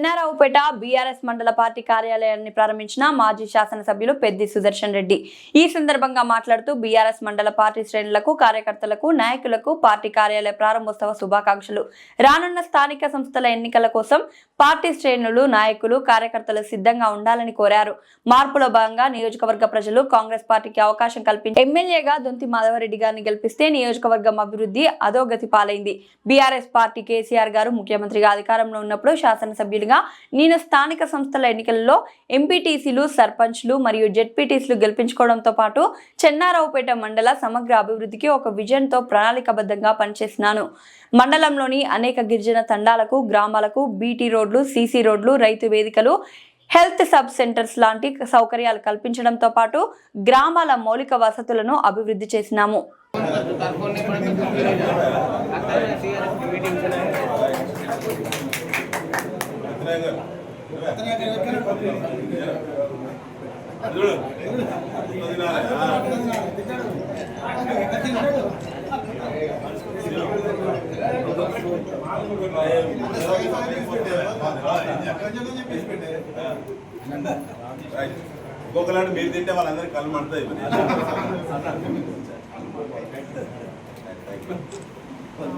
చిన్నారావుపేట BRS మండల party కార్యాలయాన్ని ప్రారంభించిన మాజీ శాసనసభ్యులు పెద్ది సుదర్శన్ రెడ్డి. ఈ సందర్భంగా మాట్లాడుతూ బీఆర్ఎస్ మండల పార్టీ శ్రేణులకు కార్యకర్తలకు నాయకులకు పార్టీ కార్యాలయ ప్రారంభోత్సవ శుభాకాంక్షలు. రానున్న స్థానిక సంస్థల ఎన్నికల కోసం పార్టీ శ్రేణులు నాయకులు కార్యకర్తలు సిద్ధంగా ఉండాలని కోరారు. మార్పులో భాగంగా నియోజకవర్గ ప్రజలు కాంగ్రెస్ పార్టీకి అవకాశం కల్పించి ఎమ్మెల్యేగా దొంతి మాధవరెడ్డి గారిని గెలిపిస్తే నియోజకవర్గం అభివృద్ధి అధోగతి పాలైంది. బీఆర్ఎస్ పార్టీ కేసీఆర్ గారు ముఖ్యమంత్రిగా అధికారంలో ఉన్నప్పుడు శాసనసభ్యులు శాసనసభ్యులుగా నేను స్థానిక సంస్థల ఎన్నికల్లో ఎంపీటీసీలు సర్పంచ్లు మరియు జెడ్పీటీసీలు గెలిపించుకోవడంతో పాటు చెన్నారావుపేట మండల సమగ్ర అభివృద్ధికి ఒక విజన్తో ప్రణాళికబద్ధంగా పనిచేసినాను. మండలంలోని అనేక గిరిజన తండాలకు గ్రామాలకు బీటీ రోడ్లు సీసీ రోడ్లు రైతు వేదికలు హెల్త్ సబ్ సెంటర్స్ లాంటి సౌకర్యాలు కల్పించడంతో పాటు గ్రామాల మౌలిక వసతులను అభివృద్ధి చేసినాము. ఇంకొకలాంటి మీరు తింటే వాళ్ళందరికీ కళ్ళు మండుతాయి మరి.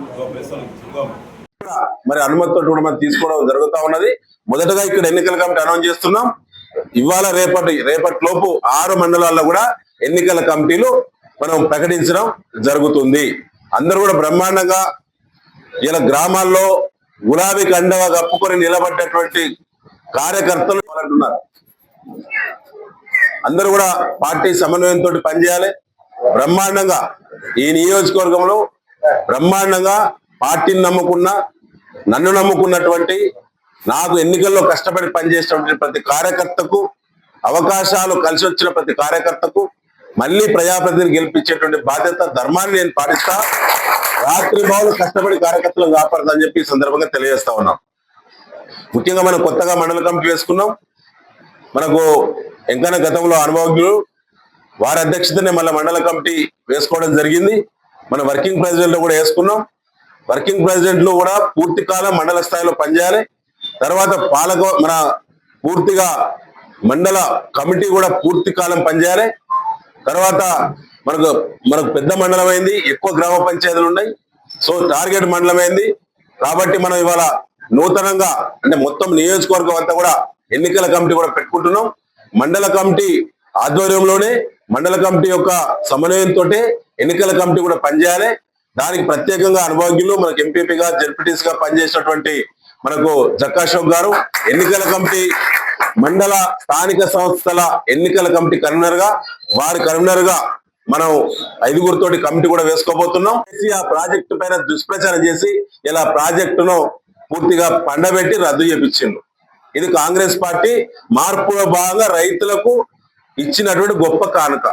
ఇంకో ప్రెస్ మరి అనుమతితో కూడా మనం తీసుకోవడం జరుగుతూ ఉన్నది. మొదటగా ఇక్కడ ఎన్నికల కమిటీ అనౌన్స్ చేస్తున్నాం. ఇవాళ రేపటి రేపటి లోపు ఆరు మండలాల్లో కూడా ఎన్నికల కమిటీలు మనం ప్రకటించడం జరుగుతుంది. అందరూ కూడా బ్రహ్మాండంగా ఇలా గ్రామాల్లో గులాబీ కండగా కప్పుకొని నిలబడ్డటువంటి కార్యకర్తలు అంటున్నారు అందరూ కూడా పార్టీ సమన్వయంతో పనిచేయాలి. బ్రహ్మాండంగా ఈ నియోజకవర్గంలో బ్రహ్మాండంగా పార్టీని నమ్ముకున్న నన్ను నమ్ముకున్నటువంటి నాకు ఎన్నికల్లో కష్టపడి పనిచేసినటువంటి ప్రతి కార్యకర్తకు అవకాశాలు కలిసి వచ్చిన ప్రతి కార్యకర్తకు మళ్ళీ ప్రజాప్రతిని గెలిపించేటువంటి బాధ్యత ధర్మాన్ని నేను పాటిస్తా. రాత్రి బావులు కష్టపడి కార్యకర్తలను కాపాడదని చెప్పి ఈ సందర్భంగా తెలియజేస్తా ఉన్నాం. ముఖ్యంగా మనం కొత్తగా మండల కమిటీ వేసుకున్నాం. మనకు ఎంకన గతంలో అనుభవజ్ఞులు వారి అధ్యక్షతనే మళ్ళీ మండల కమిటీ వేసుకోవడం జరిగింది. మన వర్కింగ్ ప్రెసిడెంట్లో కూడా వేసుకున్నాం. వర్కింగ్ ప్రెసిడెంట్లో కూడా పూర్తి కాలం మండల స్థాయిలో పనిచేయాలి. తర్వాత పాలక మన పూర్తిగా మండల కమిటీ కూడా పూర్తి కాలం పనిచేయాలి. తర్వాత మనకు మనకు పెద్ద మండలం అయింది ఎక్కువ గ్రామ పంచాయతీలు ఉన్నాయి. సో టార్గెట్ మండలం అయింది కాబట్టి మనం ఇవాళ నూతనంగా అంటే మొత్తం నియోజకవర్గం అంతా కూడా ఎన్నికల కమిటీ కూడా పెట్టుకుంటున్నాం. మండల కమిటీ ఆధ్వర్యంలోనే మండల కమిటీ యొక్క సమన్వయంతో ఎన్నికల కమిటీ కూడా పనిచేయాలి. దానికి ప్రత్యేకంగా అనుభవజ్ఞులు మనకు ఎంపీపీగా జెడ్పీటీస్గా పనిచేసినటువంటి మనకు జక్కాశోక్ గారు ఎన్నికల కమిటీ మండల స్థానిక సంస్థల ఎన్నికల కమిటీ కన్వీనర్గా వారి కన్వీనర్గా మనం ఐదుగురితోటి కమిటీ కూడా వేసుకోబోతున్నాం. ఆ ప్రాజెక్టు పైన దుష్ప్రచారం చేసి ఇలా ప్రాజెక్టును పూర్తిగా పండబెట్టి రద్దు చేపించిండు. ఇది కాంగ్రెస్ పార్టీ మార్పులో భాగంగా రైతులకు ఇచ్చినటువంటి గొప్ప కానుక.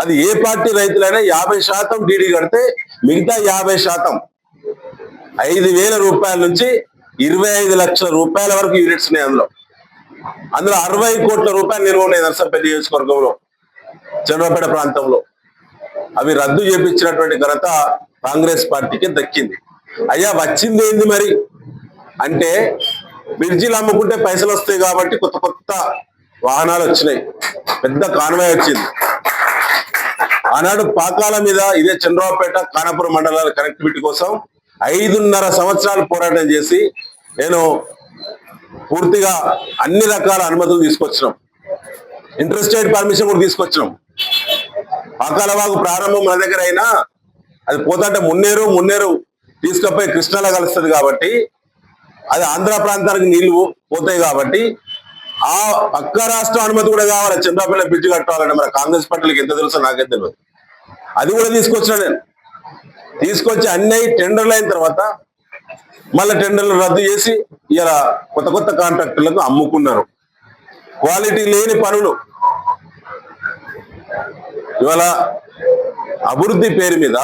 అది ఏ పార్టీ రైతులైనా యాభై శాతం డీడీ కడితే మిగతా యాభై శాతం ఐదు వేల రూపాయల నుంచి ఇరవై ఐదు లక్షల రూపాయల వరకు యూనిట్స్ ఉన్నాయి అందులో. అందులో అరవై కోట్ల రూపాయలు నిల్వ ఉన్నాయి నర్సంపల్లి నియోజకవర్గంలో చంద్రపేట ప్రాంతంలో. అవి రద్దు చేపించినటువంటి ఘనత కాంగ్రెస్ పార్టీకి దక్కింది. అయ్యా వచ్చింది ఏంది మరి? అంటే బ్రిడ్జిలు అమ్ముకుంటే పైసలు వస్తాయి కాబట్టి కొత్త కొత్త వాహనాలు వచ్చినాయి. పెద్ద కాన్వాయ్ వచ్చింది. ఆనాడు పాకాల మీద ఇదే చంద్రబాబుపేట కానపురం మండలాల కనెక్టివిటీ కోసం ఐదున్నర సంవత్సరాలు పోరాటం చేసి నేను పూర్తిగా అన్ని రకాల అనుమతులు తీసుకొచ్చినాం. ఇంట్రెస్టెడ్ పర్మిషన్ కూడా తీసుకొచ్చినాం. పాకాలవాగు ప్రారంభం మన దగ్గర అయినా అది పోతాంటే మున్నేరు మున్నేరు తీసుకపోయి కృష్ణలా కలుస్తుంది కాబట్టి అది ఆంధ్ర ప్రాంతానికి నీళ్ళు పోతాయి కాబట్టి ఆ పక్క రాష్ట్ర అనుమతి కూడా కావాలి. చంద్రపల్లి బ్రిడ్జ్ కట్టాలంటే మరి కాంగ్రెస్ పార్టీలకు ఎంత తెలుసో నాకే తెలియదు అది కూడా తీసుకొచ్చిన నేను. తీసుకొచ్చి అన్ని టెండర్లు అయిన తర్వాత మళ్ళీ టెండర్లు రద్దు చేసి ఇలా కొత్త కొత్త కాంట్రాక్టర్లకు అమ్ముకున్నారు. క్వాలిటీ లేని పనులు. ఇవాళ అభివృద్ధి పేరు మీద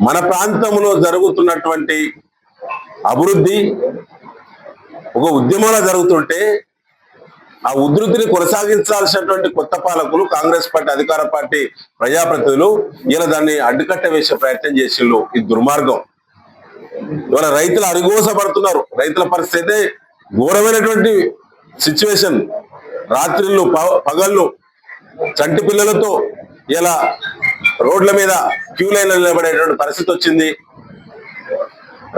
మన ప్రాంతంలో జరుగుతున్నటువంటి అభివృద్ధి ఒక ఉద్యమంలో జరుగుతుంటే ఆ ఉధృతిని కొనసాగించాల్సినటువంటి కొత్త పాలకులు కాంగ్రెస్ పార్టీ అధికార పార్టీ ప్రజాప్రతినిధులు ఇలా దాన్ని అడ్డుకట్ట వేసే ప్రయత్నం చేసిండ్రు ఇది దుర్మార్గం. ఇవాళ రైతులు అరిగోసపడుతున్నారు రైతుల పరిస్థితి అయితే ఘోరమైనటువంటి సిచ్యువేషన్ రాత్రిళ్ళు పగళ్ళు చంటి పిల్లలతో ఇలా రోడ్ల మీద క్యూ లైన్లో నిలబడేటువంటి పరిస్థితి వచ్చింది.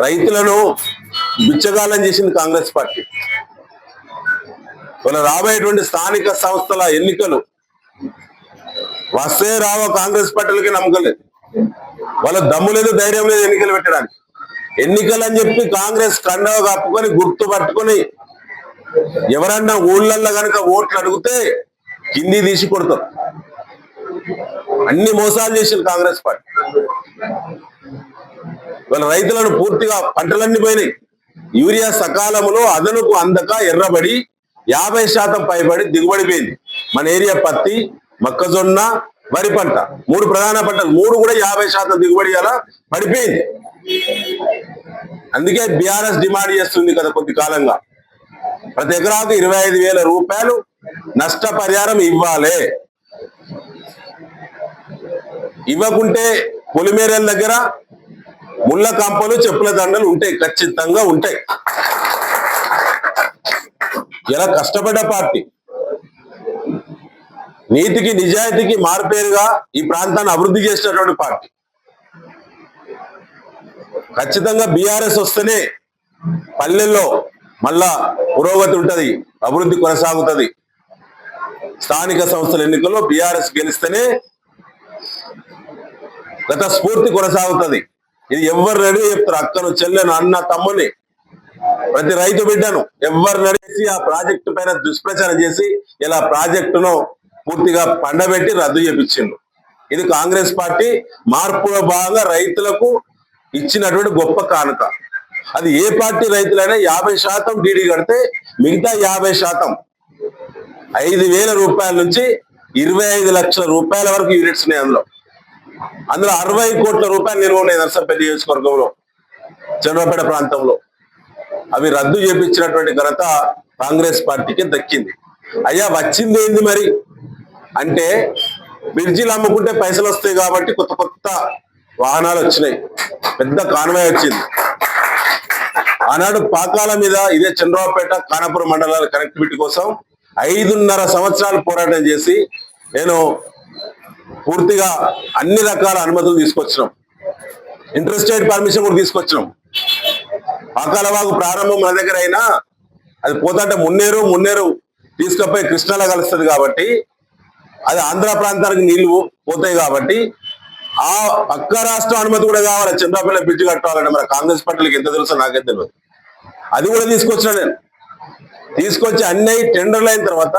రైతులను బిచ్చగాలం చేసింది కాంగ్రెస్ పార్టీ. వాళ్ళ రాబోయేటువంటి స్థానిక సంస్థల ఎన్నికలు వస్తే రావో కాంగ్రెస్ పార్టీలకి నమ్మకం లేదు. వాళ్ళ దమ్ము లేదు ధైర్యం లేదు ఎన్నికలు పెట్టడానికి. ఎన్నికలు అని చెప్పి కాంగ్రెస్ కండవ కప్పుకొని గుర్తు పట్టుకొని ఎవరన్నా ఊళ్ళల్లో కనుక ఓట్లు అడిగితే కింది తీసి కొడతారు. అన్ని మోసాలు చేసింది కాంగ్రెస్ పార్టీ. వాళ్ళ రైతులను పూర్తిగా పంటలన్నీ పోయినాయి. యూరియా సకాలంలో అదనపు అందక ఎర్రబడి యాభై శాతం పైబడి దిగుబడి పోయింది. మన ఏరియా పత్తి మొక్కజొన్న వరి పంట. మూడు ప్రధాన పంటలు. మూడు కూడా యాభై శాతం దిగుబడి అలా పడిపోయింది. అందుకే బీఆర్ఎస్ డిమాండ్ చేస్తుంది కదా కొద్ది కాలంగా. ప్రతి ఎకరాకు ఇరవై ఐదు వేల రూపాయలు నష్టపరిహారం ఇవ్వాలి. ఇవ్వకుంటే పొలిమేరల దగ్గర ముళ్ళ కంపలు చెప్పుల దండలు ఉంటాయి. ఖచ్చితంగా ఉంటాయి. ఇలా కష్టపడ్డ పార్టీ? నీతికి నిజాయితీకి మారుపేరుగా ఈ ప్రాంతాన్ని అభివృద్ధి చేసినటువంటి పార్టీ. ఖచ్చితంగా బీఆర్ఎస్ వస్తేనే పల్లెల్లో మళ్ళా పురోగతి ఉంటుంది అభివృద్ధి కొనసాగుతుంది. స్థానిక సంస్థల ఎన్నికల్లో బీఆర్ఎస్ గెలిస్తేనే గత స్ఫూర్తి కొనసాగుతుంది. ఇది ఎవరు రెడీ చెప్తారు అక్కను చెల్లెను అన్న తమ్ముని. ప్రతి రైతు బిడ్డను ఎవరు నడిచి ఆ ప్రాజెక్టు పైన దుష్ప్రచారం చేసి ఇలా ప్రాజెక్టును పూర్తిగా పండబెట్టి రద్దు చేపించిండు ఇది కాంగ్రెస్ పార్టీ మార్పులో భాగంగా రైతులకు ఇచ్చినటువంటి గొప్ప కానుక. అది ఏ పార్టీ రైతులైనా యాభై శాతం డీడీ కడితే మిగతా యాభై శాతం ఐదు వేల రూపాయల నుంచి ఇరవై ఐదు లక్షల రూపాయల వరకు యూనిట్స్ ఉన్నాయి అందులో. అందులో అరవై కోట్ల రూపాయలు నిల్వ ఉన్నాయి నర్సంపల్లి నియోజకవర్గంలో చంద్రపేట ప్రాంతంలో. అవి రద్దు చేపించినటువంటి ఘనత కాంగ్రెస్ పార్టీకి దక్కింది. అయ్యా వచ్చింది ఏంది మరి? అంటే బ్రిడ్జిలు అమ్ముకుంటే పైసలు వస్తాయి కాబట్టి కొత్త కొత్త వాహనాలు వచ్చినాయి. పెద్ద కాన్వాయ్ వచ్చింది. ఆనాడు పాకాల మీద ఇదే చంద్రబాబుపేట కానపురం మండలాల కనెక్టివిటీ కోసం ఐదున్నర సంవత్సరాలు పోరాటం చేసి నేను పూర్తిగా అన్ని రకాల అనుమతులు తీసుకొచ్చినాం. ఇంట్రెస్టెడ్ పర్మిషన్ కూడా తీసుకొచ్చినాం. పాకాల వాగు ప్రారంభం మన దగ్గర అయినా అది పోతుంటే మున్నేరు మున్నేరు తీసుకపోయి కృష్ణాలో కలుస్తుంది కాబట్టి అది ఆంధ్ర ప్రాంతానికి నీళ్ళు పోతాయి కాబట్టి ఆ పక్క రాష్ట్రం అనుమతి కూడా కావాలి. చంద్రపల్లి బ్రిడ్జ్ కట్టాలంటే మన కాంగ్రెస్ పార్టీలకు ఎంత తెలుసో నాకే తెలియదు అది కూడా తీసుకొచ్చిన నేను. తీసుకొచ్చి అన్ని టెండర్లు అయిన తర్వాత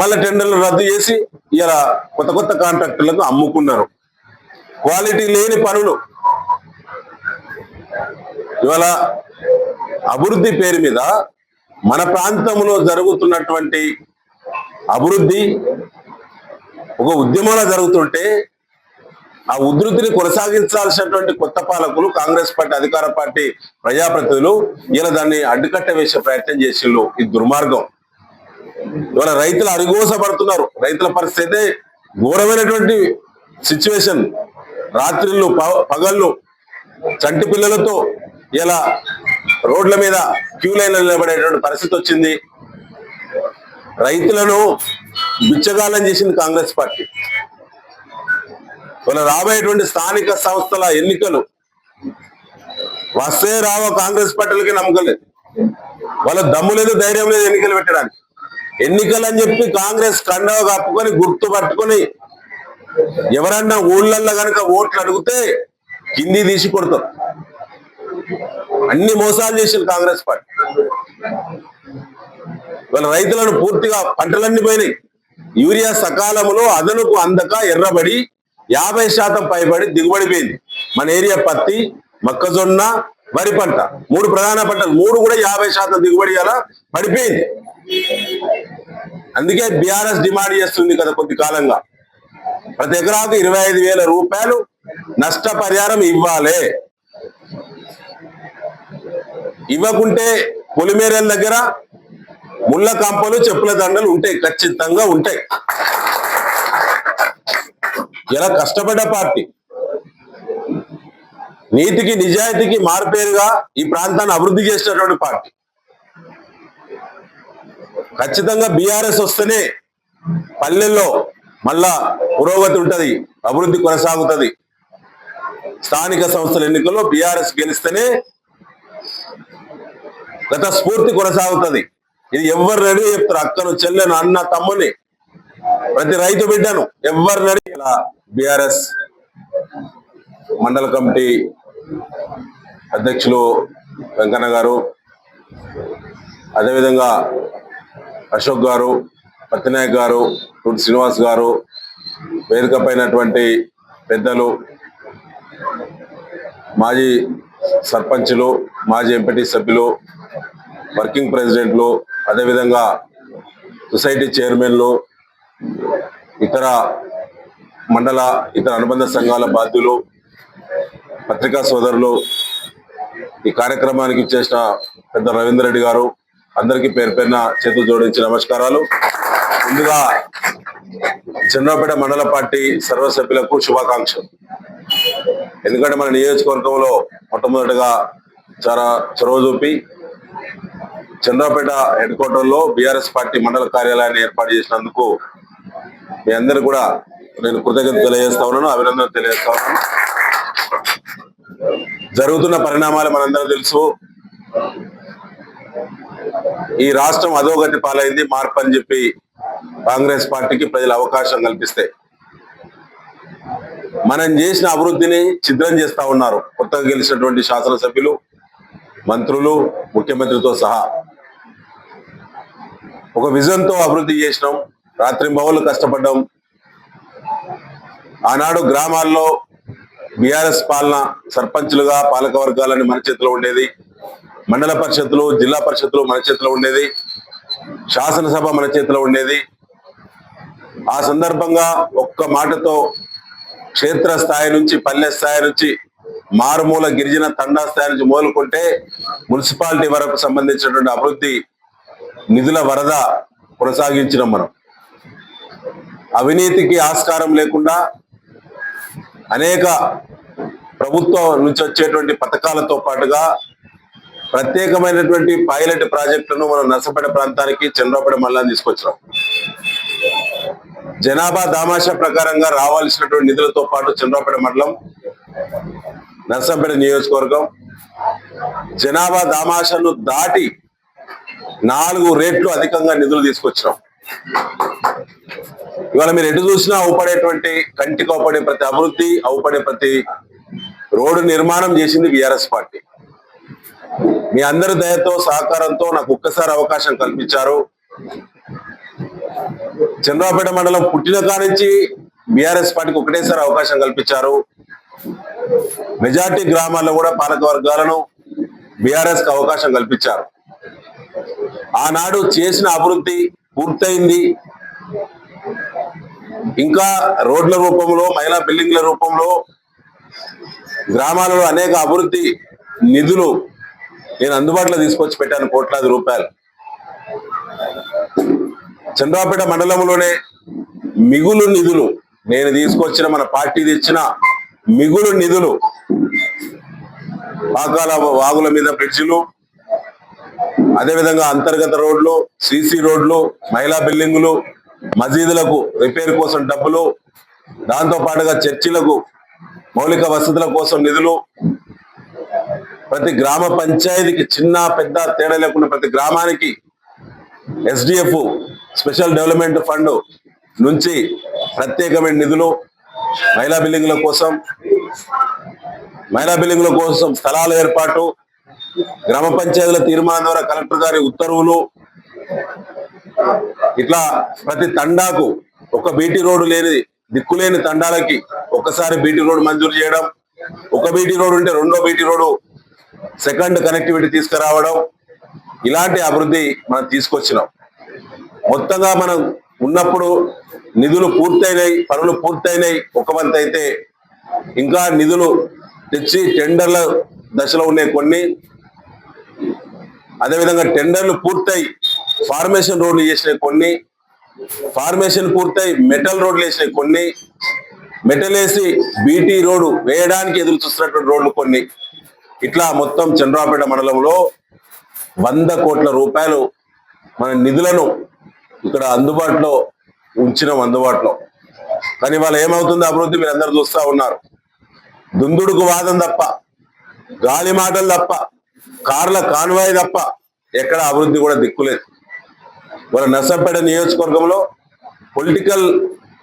మళ్ళీ టెండర్లు రద్దు చేసి ఇలా కొత్త కొత్త కాంట్రాక్టర్లకు అమ్ముకున్నారు. క్వాలిటీ లేని పనులు. ఇవాళ అభివృద్ధి పేరు మీద మన ప్రాంతంలో జరుగుతున్నటువంటి అభివృద్ధి ఒక ఉద్యమంలో జరుగుతుంటే ఆ ఉధృతిని కొనసాగించాల్సినటువంటి కొత్త పాలకులు కాంగ్రెస్ పార్టీ అధికార పార్టీ ప్రజాప్రతినిధులు ఇలా దాన్ని అడ్డుకట్ట వేసే ప్రయత్నం చేసిండ్రు. ఇది దుర్మార్గం. ఇవాళ రైతులు అరిగోసపడుతున్నారు. రైతుల పరిస్థితి అయితే ఘోరమైనటువంటి సిచ్యువేషన్ రాత్రిళ్ళు పగళ్ళు చంటి పిల్లలతో ఇలా రోడ్ల మీద క్యూ లైన్లో నిలబడేటువంటి పరిస్థితి వచ్చింది. రైతులను బిచ్చగాలం చేసింది కాంగ్రెస్ పార్టీ. వాళ్ళ రాబోయేటువంటి స్థానిక సంస్థల ఎన్నికలు వస్తే రావో కాంగ్రెస్ పార్టీలకి నమ్మకం లేదు. వాళ్ళ దమ్ము లేదు ధైర్యం లేదు ఎన్నికలు పెట్టడానికి. ఎన్నికలు అని చెప్పి కాంగ్రెస్ కండవ కప్పుకొని గుర్తు పట్టుకొని ఎవరన్నా ఊళ్ళల్లో కనుక ఓట్లు అడిగితే కింది తీసి కొడతారు. అన్ని మోసాలు చేసింది కాంగ్రెస్ పార్టీ. వాళ్ళ రైతులను పూర్తిగా పంటలన్నీ పోయినాయి. యూరియా సకాలంలో అదనుకు అందక ఎర్రబడి యాభై శాతం పైబడి దిగుబడి పోయింది. మన ఏరియా పత్తి మొక్కజొన్న వరి పంట. మూడు ప్రధాన పంటలు మూడు కూడా యాభై శాతం దిగుబడి అలా పడిపోయింది. అందుకే బీఆర్ఎస్ డిమాండ్ చేస్తుంది కదా కొద్ది కాలంగా. ప్రతి ఎకరాకు ఇరవై ఐదు వేల రూపాయలు నష్టపరిహారం ఇవ్వాలి. ఇవ్వకుంటే పొలిమేరల దగ్గర ముళ్ళ కంపలు చెప్పుల దండలు ఉంటాయి ఖచ్చితంగా ఉంటాయి. ఇలా కష్టపడ్డ పార్టీ. నీతికి నిజాయితీకి మారుపేరుగా ఈ ప్రాంతాన్ని అభివృద్ధి చేసినటువంటి పార్టీ. ఖచ్చితంగా బీఆర్ఎస్ వస్తేనే పల్లెల్లో మళ్ళా పురోగతి ఉంటుంది అభివృద్ధి కొనసాగుతుంది. స్థానిక సంస్థల ఎన్నికల్లో బీఆర్ఎస్ గెలిస్తేనే గత స్ఫూర్తి కొనసాగుతుంది. ఇది ఎవరు రెడీ చెప్తారు. అక్కను చెల్లెను అన్న తమ్ముని ప్రతి రైతు బిడ్డను ఎవరు రెడీ ఇలా బీఆర్ఎస్ మండల కమిటీ అధ్యక్షులు వెంకన్న గారు అదేవిధంగా అశోక్ గారు పత్తినాయక్ గారు తుడి శ్రీనివాస్ గారు వేదిక పైనటువంటి పెద్దలు మాజీ సర్పంచ్లు మాజీ ఎంపీటీ సభ్యులు వర్కింగ్ ప్రెసిడెంట్లు అదేవిధంగా సొసైటీ చైర్మన్లు ఇతర మండల ఇతర అనుబంధ సంఘాల బాధ్యులు పత్రికా సోదరులు ఈ కార్యక్రమానికి చేసిన పెద్ద రవీందర్ రెడ్డి గారు అందరికీ పేరు పేరున చేతులు జోడించి నమస్కారాలు. ముందుగా చంద్రపేట మండల పార్టీ సర్వసభ్యులకు శుభాకాంక్షలు. ఎందుకంటే మన నియోజకవర్గంలో మొట్టమొదటిగా చాలా చొరవ చూపి చంద్రపేట హెడ్ క్వార్టర్లో బీఆర్ఎస్ పార్టీ మండల కార్యాలయాన్ని ఏర్పాటు చేసినందుకు మీ అందరు కూడా నేను కృతజ్ఞత తెలియజేస్తా ఉన్నాను అభినందన తెలియజేస్తా ఉన్నాను. జరుగుతున్న పరిణామాలు మనందరూ తెలుసు. ఈ రాష్ట్రం అధోగతి పాలైంది మార్పు అని చెప్పి కాంగ్రెస్ పార్టీకి ప్రజలు అవకాశం కల్పిస్తే మనం చేసిన అభివృద్ధిని ఛిద్రం చేస్తా ఉన్నారు. కొత్తగా గెలిచినటువంటి శాసనసభ్యులు మంత్రులు ముఖ్యమంత్రితో సహా. ఒక విజన్తో అభివృద్ధి చేసినాం. రాత్రి బహుళ కష్టపడ్డాం. ఆనాడు గ్రామాల్లో బీఆర్ఎస్ పాలన సర్పంచులుగా పాలక వర్గాలని మన చేతిలో ఉండేది. మండల పరిషత్తులు జిల్లా పరిషత్తులు మన చేతిలో ఉండేది. శాసనసభ మన చేతిలో ఉండేది. ఆ సందర్భంగా ఒక్క మాటతో క్షేత్ర స్థాయి నుంచి పల్లె స్థాయి నుంచి మారుమూల గిరిజన తండా స్థాయి నుంచి మొదలుకుంటే మున్సిపాలిటీ వరకు సంబంధించినటువంటి అభివృద్ధి నిధుల వరద కొనసాగించినాం మనం. అవినీతికి ఆస్కారం లేకుండా అనేక ప్రభుత్వం నుంచి వచ్చేటువంటి పథకాలతో పాటుగా ప్రత్యేకమైనటువంటి పైలట్ ప్రాజెక్టులను మనం నర్సపేట ప్రాంతానికి చంద్రపేట మల్లాన్ని తీసుకొచ్చినాం. జనాభా దామాషా ప్రకారంగా రావాల్సినటువంటి నిధులతో పాటు చంద్రపేట మండలం నర్సంపేట నియోజకవర్గం జనాభా దామాషను దాటి నాలుగు రేట్లు అధికంగా నిధులు తీసుకొచ్చినాం. ఇవాళ మీరు ఎటు చూసినా అవుపడేటువంటి కంటికి అవుపడే ప్రతి అభివృద్ధి అవుపడే ప్రతి రోడ్డు నిర్మాణం చేసింది బీఆర్ఎస్ పార్టీ. మీ అందరి దయతో సహకారంతో నాకు ఒక్కసారి అవకాశం కల్పించారు. చంద్రపేట మండలం పుట్టిన కానించి బీఆర్ఎస్ పార్టీకి ఒకటేసారి అవకాశం కల్పించారు. మెజార్టీ గ్రామాల్లో కూడా పాలక వర్గాలను బీఆర్ఎస్కి అవకాశం కల్పించారు. ఆనాడు చేసిన అభివృద్ధి పూర్తయింది. ఇంకా రోడ్ల రూపంలో మహిళా బిల్డింగ్ల రూపంలో గ్రామాలలో అనేక అభివృద్ధి నిధులు నేను అందుబాటులో తీసుకొచ్చి పెట్టాను కోట్లాది రూపాయలు. చంద్రాపేట మండలంలోనే మిగులు నిధులు నేను తీసుకొచ్చిన మన పార్టీ తెచ్చిన మిగులు నిధులు పాకాల వాగుల మీద బ్రిడ్జిలు అదేవిధంగా అంతర్గత రోడ్లు సిసి రోడ్లు మహిళా బిల్డింగులు మసీదులకు రిపేర్ కోసం డబ్బులు దాంతో పాటుగా చర్చిలకు మౌలిక వసతుల కోసం నిధులు ప్రతి గ్రామ పంచాయతీకి చిన్న పెద్ద తేడా లేకుండా ప్రతి గ్రామానికి ఎస్డిఎఫ్ స్పెషల్ డెవలప్మెంట్ ఫండ్ నుంచి ప్రత్యేకమైన నిధులు మహిళా బిల్డింగ్ల కోసం మహిళా బిల్డింగ్ల కోసం స్థలాల ఏర్పాటు గ్రామ పంచాయతీల తీర్మానం ద్వారా కలెక్టర్ గారి ఉత్తర్వులు. ఇట్లా ప్రతి తండాకు ఒక బీటీ రోడ్డు లేని దిక్కులేని తండాలకి ఒక్కసారి బీటీ రోడ్డు మంజూరు చేయడం ఒక బీటీ రోడ్డు ఉంటే రెండో బీటీ రోడ్డు సెకండ్ కనెక్టివిటీ తీసుకురావడం ఇలాంటి అభివృద్ధి మనం తీసుకొచ్చినాం. మొత్తంగా మనం ఉన్నప్పుడు నిధులు పూర్తయినాయి పనులు పూర్తయినాయి. ఒక వంతు అయితే ఇంకా నిధులు తెచ్చి టెండర్ల దశలో ఉన్నాయి కొన్ని. అదేవిధంగా టెండర్లు పూర్తయి ఫార్మేషన్ రోడ్లు చేసినాయి కొన్ని. ఫార్మేషన్ పూర్తయి మెటల్ రోడ్లు వేసినాయి కొన్ని. మెటల్ వేసి బీటీ రోడ్డు వేయడానికి ఎదురు చూస్తున్నటువంటి రోడ్లు కొన్ని. ఇట్లా మొత్తం చంద్రాపేట మండలంలో వంద కోట్ల రూపాయలు మన నిధులను ఇక్కడ అందుబాటులో ఉంచినాం అందుబాటులో. కానీ వాళ్ళు ఏమవుతుంది అభివృద్ధి? మీరు అందరు చూస్తూ ఉన్నారు. దుందుడుకు వాదం తప్ప గాలి మాటలు తప్ప కార్ల కాన్వాయ్ తప్ప ఎక్కడ అభివృద్ధి కూడా దిక్కులేదు. వాళ్ళ నర్సంపేట నియోజకవర్గంలో పొలిటికల్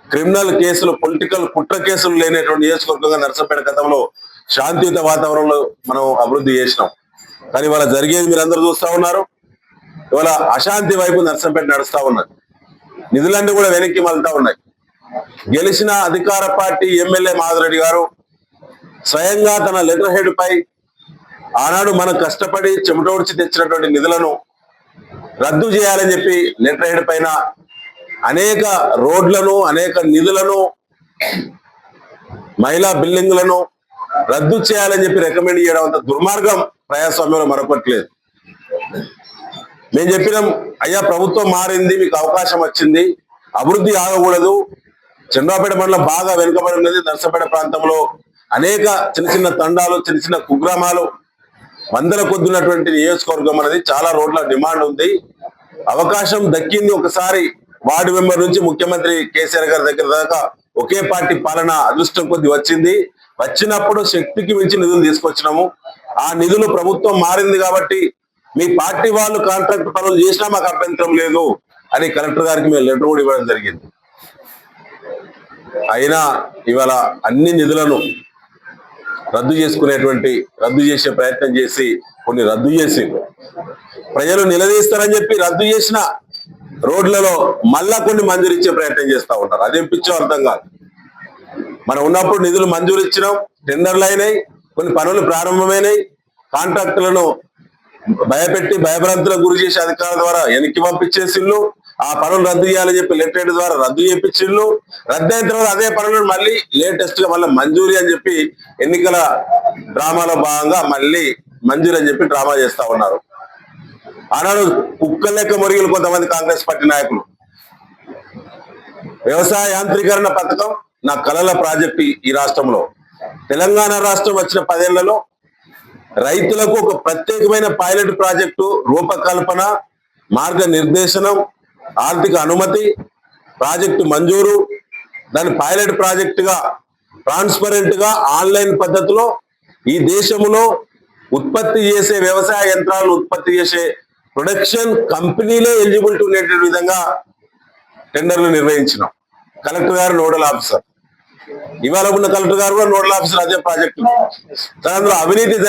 క్రిమినల్ కేసులు పొలిటికల్ కుట్ర కేసులు లేనటువంటి నియోజకవర్గంగా నర్సంపేట గతంలో శాంతియుత వాతావరణంలో మనం అభివృద్ధి చేసినాం. కానీ ఇవాళ జరిగేది మీరు అందరూ చూస్తా ఉన్నారు. ఇవాళ అశాంతి వైపు నర్సంపేట నడుస్తా ఉన్నది. నిధులన్నీ కూడా వెనక్కి మళ్తా ఉన్నాయి. గెలిచిన అధికార పార్టీ ఎమ్మెల్యే మాధురెడ్డి గారు స్వయంగా తన లెటర్ హెడ్ పై ఆనాడు మనం కష్టపడి చెమటోడ్చి తెచ్చినటువంటి నిధులను రద్దు చేయాలని చెప్పి లెటర్ హెడ్ పైన అనేక రోడ్లను అనేక నిధులను మహిళా బిల్డింగ్లను రద్దు చేయాలని చెప్పి రికమెండ్ చేయడం అంత దుర్మార్గం ప్రజాస్వామ్యంలో మరొకట్లేదు మేము చెప్పినాం అయ్యా ప్రభుత్వం మారింది మీకు అవకాశం వచ్చింది అభివృద్ధి ఆగకూడదు. చంద్రాపేట మండలం బాగా వెనుకబడి ఉన్నది నర్సపేట ప్రాంతంలో అనేక చిన్న చిన్న తండాలు చిన్న చిన్న కుగ్రామాలు వందల కొద్దినటువంటి నియోజకవర్గం అనేది చాలా రోడ్ల డిమాండ్ ఉంది. అవకాశం దక్కింది ఒకసారి వార్డు మెంబర్ నుంచి ముఖ్యమంత్రి కేసీఆర్ గారి దగ్గర దాకా ఒకే పార్టీ పాలన అదృష్టం కొద్ది వచ్చింది. వచ్చినప్పుడు శక్తికి మించి నిధులు తీసుకొచ్చినాము. ఆ నిధులు ప్రభుత్వం మారింది కాబట్టి మీ పార్టీ వాళ్ళు కాంట్రాక్ట్ పనులు చేసినా మాకు అభ్యంతరం లేదు అని కలెక్టర్ గారికి మేము లెటర్ కూడా ఇవ్వడం జరిగింది. అయినా ఇవాళ అన్ని నిధులను రద్దు చేసుకునేటువంటి రద్దు చేసే ప్రయత్నం చేసి కొన్ని రద్దు చేసి ప్రజలు నిలదీస్తారని చెప్పి రద్దు చేసిన రోడ్లలో మళ్ళా కొన్ని మంజూరు ఇచ్చే ప్రయత్నం చేస్తా ఉంటారు అదేం పిచ్చో అర్థం కాదు. మనం ఉన్నప్పుడు నిధులు మంజూరు ఇచ్చినాం టెండర్లు అయినాయి కొన్ని పనులు ప్రారంభమైనాయి. కాంట్రాక్టులను భయపెట్టి భయభ్రాంతులకు గురి చేసే అధికారుల ద్వారా వెనక్కి పంపించేసిళ్ళు. ఆ పనులు రద్దు చేయాలని చెప్పి లెటర్ ద్వారా రద్దు చేయించిళ్ళు రద్దు అయిన తర్వాత అదే పనులను మళ్ళీ లేటెస్ట్గా మళ్ళీ మంజూరి అని చెప్పి ఎన్నికల డ్రామాలో భాగంగా మళ్ళీ మంజూరి అని చెప్పి డ్రామా చేస్తా ఉన్నారు. ఆనాడు కుక్క లెక్క మురిగిలు కొంతమంది కాంగ్రెస్ పార్టీ నాయకులు. వ్యవసాయ యాంత్రీకరణ పథకం నా కళల ప్రాజెక్టు ఈ- రాష్ట్రంలో. తెలంగాణ రాష్ట్రం వచ్చిన పదేళ్ళలో రైతులకు ఒక ప్రత్యేకమైన పైలట్ ప్రాజెక్టు రూపకల్పన మార్గ నిర్దేశనం ఆర్థిక అనుమతి ప్రాజెక్టు మంజూరు దాని పైలట్ ప్రాజెక్టుగా ట్రాన్స్పరెంట్గా ఆన్లైన్ పద్ధతిలో ఈ దేశంలో ఉత్పత్తి చేసే వ్యవసాయ యంత్రాలను ఉత్పత్తి చేసే ప్రొడక్షన్ కంపెనీలే ఎలిజిబిలిటీ ఉండేటువంటి విధంగా టెండర్లు నిర్వహించినాం కలెక్టర్ గారు నోడల్ ఆఫీసర్. ఇవాళ ఉన్న కలెక్టర్ గారు కూడా నోడల్ ఆఫీసర్ అదే ప్రాజెక్టు. అందులో అవినీతి